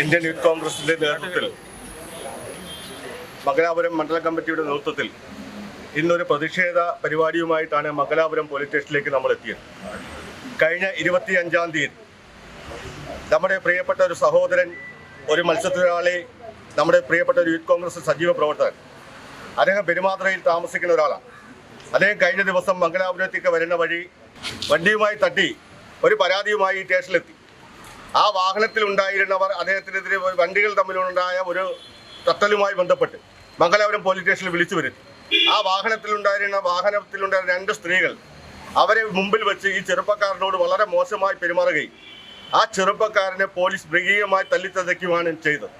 Indian youth കോൺഗ്രസിന്റെ നേതൃത്വത്തിൽ മംഗലാപുരം മണ്ഡല കമ്മിറ്റിയുടെ നേതൃത്വത്തിൽ ഇന്നൊരു പ്രതിഷേധ പരിപാടിയുമായിട്ടാണ് മംഗലാപുരം പോലീസ് സ്റ്റേഷനിലേക്ക് നമ്മൾ എത്തിയത്. കഴിഞ്ഞ ഇരുപത്തി അഞ്ചാം തീയതി നമ്മുടെ പ്രിയപ്പെട്ട ഒരു സഹോദരൻ ഒരു മത്സ്യത്തൊഴിലാളി നമ്മുടെ പ്രിയപ്പെട്ട ഒരു യൂത്ത് കോൺഗ്രസ് സജീവ പ്രവർത്തകൻ അദ്ദേഹം പെരുമാത്രയിൽ താമസിക്കുന്ന ഒരാളാണ്. അദ്ദേഹം കഴിഞ്ഞ ദിവസം മംഗലാപുരത്തേക്ക് വരുന്ന വഴി വണ്ടിയുമായി തട്ടി ഒരു പരാതിയുമായി സ്റ്റേഷനിലെത്തി ആ വാഹനത്തിൽ ഉണ്ടായിരുന്നവർ അദ്ദേഹത്തിനെതിരെ വണ്ടികൾ തമ്മിലുണ്ടായ ഒരു തത്തലുമായി ബന്ധപ്പെട്ട് മംഗലാപുരം പോലീസ് സ്റ്റേഷനിൽ വിളിച്ചു വരുത്തി. ആ വാഹനത്തിൽ ഉണ്ടായിരുന്ന രണ്ട് സ്ത്രീകൾ അവരെ മുമ്പിൽ വെച്ച് ഈ ചെറുപ്പക്കാരനോട് വളരെ മോശമായി പെരുമാറുകയും ആ ചെറുപ്പക്കാരനെ പോലീസ് മൃഗീയമായി തല്ലിത്തതയ്ക്കുമാണ് ചെയ്തത്.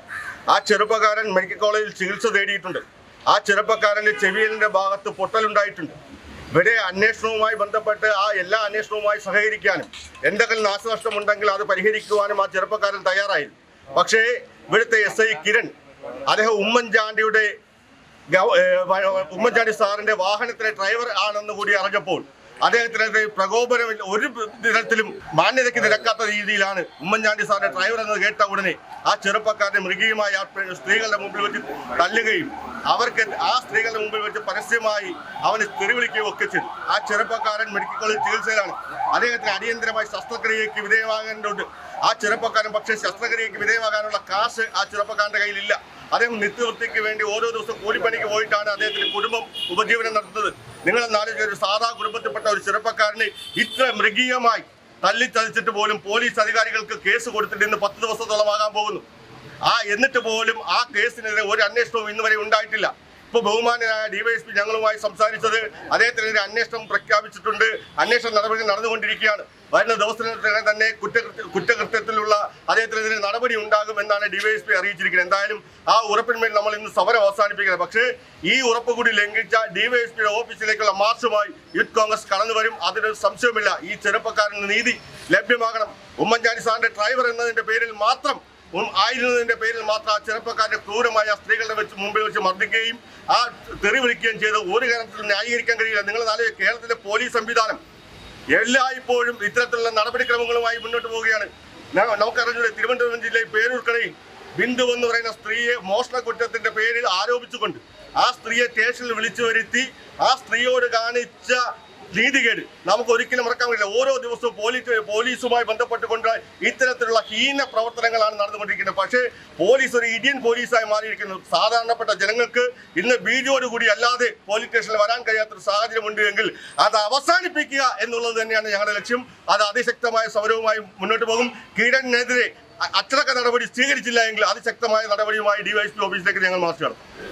ആ ചെറുപ്പക്കാരൻ മെഡിക്കൽ കോളേജിൽ ചികിത്സ തേടിയിട്ടുണ്ട്. ആ ചെറുപ്പക്കാരന്റെ ചെവിയലിന്റെ ഭാഗത്ത് പൊട്ടലുണ്ടായിട്ടുണ്ട്. ഇവിടെ അന്വേഷണവുമായി ബന്ധപ്പെട്ട് ആ എല്ലാ അന്വേഷണവുമായി സഹകരിക്കാനും എന്തെങ്കിലും നാശനഷ്ടമുണ്ടെങ്കിൽ അത് പരിഹരിക്കുവാനും ആ ചെറുപ്പക്കാരൻ തയ്യാറായി പക്ഷേ ഇവിടുത്തെ എസ് ഐ കിരൺ അദ്ദേഹം ഉമ്മൻചാണ്ടിയുടെ ഉമ്മൻചാണ്ടി സാറിന്റെ വാഹനത്തിലെ ഡ്രൈവർ ആണെന്ന് കൂടി അറിഞ്ഞപ്പോൾ അദ്ദേഹത്തിനെതിരെ പ്രകോപനം ഒരു വിധത്തിലും മാന്യതയ്ക്ക് നിരക്കാത്ത രീതിയിലാണ് ഉമ്മൻചാണ്ടി സാറിന്റെ ഡ്രൈവർ എന്ന് കേട്ട ഉടനെ ആ ചെറുപ്പക്കാരനെ മൃഗീയമായി ആ സ്ത്രീകളുടെ മുമ്പിൽ വെച്ച് തല്ലുകയും അവർക്ക് ആ സ്ത്രീകളുടെ മുമ്പിൽ വെച്ച് പരസ്യമായി അവന് തെറിവിളിക്കുകയും ഒക്കെ ചെയ്തു. ആ ചെറുപ്പക്കാരൻ മെഡിക്കൽ കോളേജ് ചികിത്സയിലാണ്. അദ്ദേഹത്തിന് അടിയന്തരമായി ശസ്ത്രക്രിയയ്ക്ക് വിധേയമാകേണ്ടതുണ്ട് ആ ചെറുപ്പക്കാരൻ പക്ഷേ ശസ്ത്രക്രിയയ്ക്ക് വിധേയമാകാനുള്ള കാശ് ആ ചെറുപ്പക്കാരന്റെ കയ്യിലില്ല. അദ്ദേഹം നിത്യവൃത്തിക്ക് വേണ്ടി ഓരോ ദിവസം കൂലിപ്പണിക്ക് പോയിട്ടാണ് അദ്ദേഹത്തിന്റെ കുടുംബം ഉപജീവനം നടത്തുന്നത്. നിങ്ങൾ നാല് ഒരു സാധാ കുടുംബത്തിൽപ്പെട്ട ഒരു ചെറുപ്പക്കാരനെ ഇത്ര മൃഗീയമായി തല്ലിച്ചതിച്ചിട്ട് പോലും പോലീസ് അധികാരികൾക്ക് കേസ് കൊടുത്തിട്ട് ഇന്ന് പത്ത് ദിവസത്തോളമാകാൻ പോകുന്നു. ആ എന്നിട്ട് പോലും ആ കേസിനെതിരെ ഒരു അന്വേഷണവും ഇന്നുവരെ ഉണ്ടായിട്ടില്ല. ഇപ്പൊ ബഹുമാനായ ഡിവൈഎസ്പി ഞങ്ങളുമായി സംസാരിച്ചത് അദ്ദേഹത്തിനെതിരെ അന്വേഷണം പ്രഖ്യാപിച്ചിട്ടുണ്ട്. അന്വേഷണ നടപടി നടന്നുകൊണ്ടിരിക്കുകയാണ്. വരുന്ന ദിവസത്തിനകം തന്നെ കുറ്റകൃത്യ കുറ്റകൃത്യത്തിലുള്ള അദ്ദേഹത്തിനെതിരെ നടപടി ഉണ്ടാകും എന്നാണ് ഡിവൈഎസ്പി അറിയിച്ചിരിക്കുന്നത്. എന്തായാലും ആ ഉറപ്പിന്മേൽ നമ്മൾ ഇന്ന് സമരം അവസാനിപ്പിക്കുന്നത് പക്ഷേ ഈ ഉറപ്പ് കൂടി ലംഘിച്ച ഡിവൈഎസ്പിയുടെ ഓഫീസിലേക്കുള്ള മാർച്ചുമായി യൂത്ത് കോൺഗ്രസ് കടന്നു വരും. അതിനൊരു സംശയമില്ല ഈ ചെറുപ്പക്കാരന് നീതി ലഭ്യമാകണം. ഉമ്മൻചാണ്ടി സാറിന്റെ ഡ്രൈവർ എന്നതിന്റെ പേരിൽ മാത്രം ആയിരുന്നതിന്റെ പേരിൽ മാത്രം ആ ചെറുപ്പക്കാരെ ക്രൂരമായ സ്ത്രീകളുടെ വെച്ച് മുമ്പിൽ വെച്ച് മർദ്ദിക്കുകയും ആ തെറി വിളിക്കുകയും ചെയ്ത് ഒരു കാരണത്തിലും ന്യായീകരിക്കാൻ കഴിയില്ല. നിങ്ങൾ നാളെ കേരളത്തിലെ പോലീസ് സംവിധാനം എല്ലായ്പ്പോഴും ഇത്തരത്തിലുള്ള നടപടിക്രമങ്ങളുമായി മുന്നോട്ട് പോവുകയാണ്. നമുക്കറിഞ്ഞൂടെ തിരുവനന്തപുരം ജില്ലയിൽ പേരൂർക്കടയിൽ ബിന്ദു എന്ന് പറയുന്ന സ്ത്രീയെ മോഷണ കുറ്റത്തിന്റെ പേരിൽ ആരോപിച്ചുകൊണ്ട് ആ സ്ത്രീയെ സ്റ്റേഷനിൽ വിളിച്ചു വരുത്തി ആ സ്ത്രീയോട് കാണിച്ച നീതികേട് നമുക്ക് ഒരിക്കലും മറക്കാൻ കഴിയില്ല. ഓരോ ദിവസവും പോലീസ് പോലീസുമായി ബന്ധപ്പെട്ടുകൊണ്ട് ഇത്തരത്തിലുള്ള ഹീന പ്രവർത്തനങ്ങളാണ് നടന്നുകൊണ്ടിരിക്കുന്നത്. പക്ഷേ പോലീസ് ഒരു ഇന്ത്യൻ പോലീസായി മാറിയിരിക്കുന്നു. സാധാരണപ്പെട്ട ജനങ്ങൾക്ക് ഇന്ന് കൂടി അല്ലാതെ പോലീസ് സ്റ്റേഷനിൽ വരാൻ കഴിയാത്തൊരു സാഹചര്യമുണ്ട് എങ്കിൽ അത് അവസാനിപ്പിക്കുക എന്നുള്ളത് തന്നെയാണ് ഞങ്ങളുടെ ലക്ഷ്യം. അത് അതിശക്തമായ സമരവുമായി മുന്നോട്ട് പോകും. കീടനെതിരെ അച്ചടക്ക നടപടി സ്വീകരിച്ചില്ല എങ്കിൽ അതിശക്തമായ നടപടിയുമായി ഡിവൈഎസ്പി ഓഫീസിലേക്ക് ഞങ്ങൾ മാർച്ച് നടത്തും.